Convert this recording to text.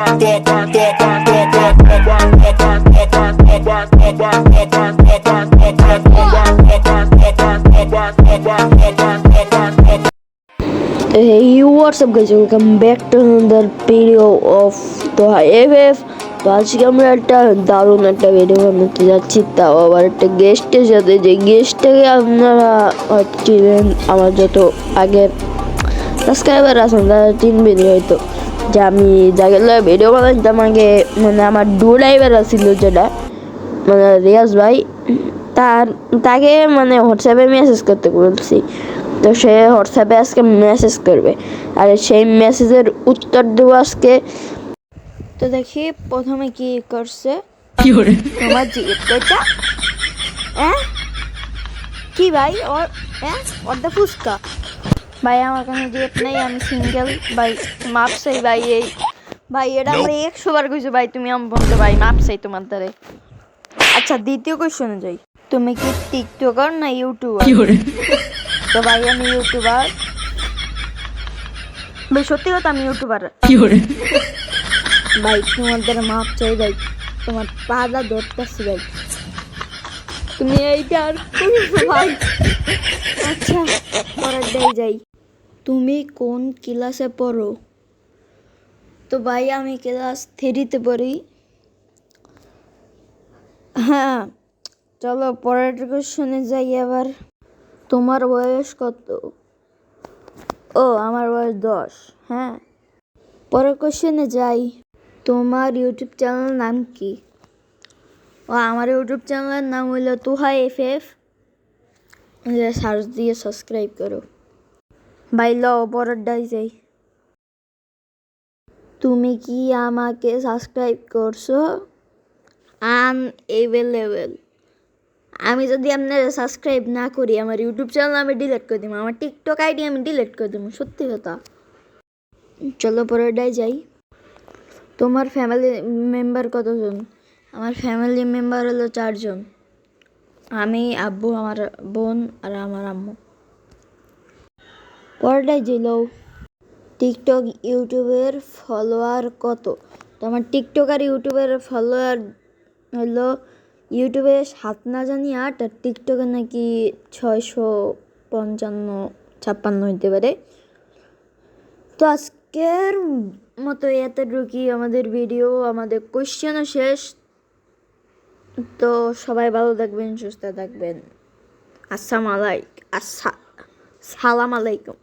Hey, what's up guys? Welcome back to another video of তো FF তো আজকে আমরা একটা দারুণ একটা ভিডিও বানাতে যাচ্ছি তাও আবার একটা গেস্টের সাথে যে গেস্টটাকে আপনারা হয়তো চিনেন আমার যত আগের সাবস্ক্রাইবার আছেন তারা চিনবেন হয়তো যে আমি যাকে ভিডিও বানাইতাম আগে মানে আমার ডু ড্রাইভার ছিল যেটা মানে রিয়াজ ভাই তার তাকে মানে হোয়াটসঅ্যাপে মেসেজ করতে বলছি। তো সে হোয়াটসঅ্যাপে আজকে মেসেজ করবে আর সেই মেসেজের উত্তর দেবো আজকে। তো দেখি প্রথমে কি করছে। তোমার জিজ্ঞেসটা হ্যাঁ কি ভাই? ওর হ্যাঁ অর্ধা ফুচকা। ভাই আমার কোনো নেই আমি সিঙ্গেল ভাই মাপ চাই ভাই এই। ভাই এটা আমরা একশো বার কইছো ভাই তুমি আমি বলতে ভাই মাপ চাই তোমার দ্বারে আচ্ছা দ্বিতীয় কোশ্চেনে যাই। তুমি কি টিকটকার না ইউটিউবার তো ভাই আমি ইউটিউবার ভাই সত্যি কথা আমি ইউটিউবার ভাই তোমার দ্বারা মাপ চাই ভাই তোমার পাদা ধরতেছি ভাই। তুমি এইটা আর ভাই। আচ্ছা। যাই। তুমি কোন ক্লাসে পড়ো? তো ভাই, আমি ক্লাস থ্রিতে পড়ি। হ্যাঁ চলো পরের কোশ্চেনে যাই আবার। তোমার বয়স কত? ও, আমার বয়স দশ হ্যাঁ। পরের কোশ্চেনে যাই। তোমার ইউটিউব চ্যানেলের নাম কি? ও, আমার ইউটিউব চ্যানেলের নাম হইল তুহা এফ এফ। সার্চ দিয়ে সাবস্ক্রাইব করো। ভাই ল পরেরটাই যাই। তুমি কি আমাকে সাবস্ক্রাইব করছ? আনএভেলেবেল আমি যদি আপনার সাবস্ক্রাইব না করি, আমার ইউটিউব চ্যানেল আমি ডিলিট করে দিব আমার টিকটক আইডি আমি ডিলিট করে দেবো সত্যি কথা। চলো পরেরটাই যাই। তোমার ফ্যামিলি মেম্বার কতজন? আমার ফ্যামিলি মেম্বার হলো চারজন। আমি, আব্বু, আমার বোন আর আমার আম্মু। পরেরটাই ছিল টিকটক ইউটিউবের ফলোয়ার কত? তো আমার টিকটক আর ইউটিউবের ফলোয়ার হলো ইউটিউবে সাত না জানি আট, আর টিকটকে নাকি ছয়শো পঞ্চান্ন, ছাপ্পান্ন হইতে পারে। তো আজকের মতো এতটুকুই আমাদের ভিডিও আমাদের কোয়েশ্চেনও শেষ। তো সবাই ভালো থাকবেন, সুস্থ থাকবেন। আসসালাম আলাইক আচ্ছা সালাম আলাইকুম।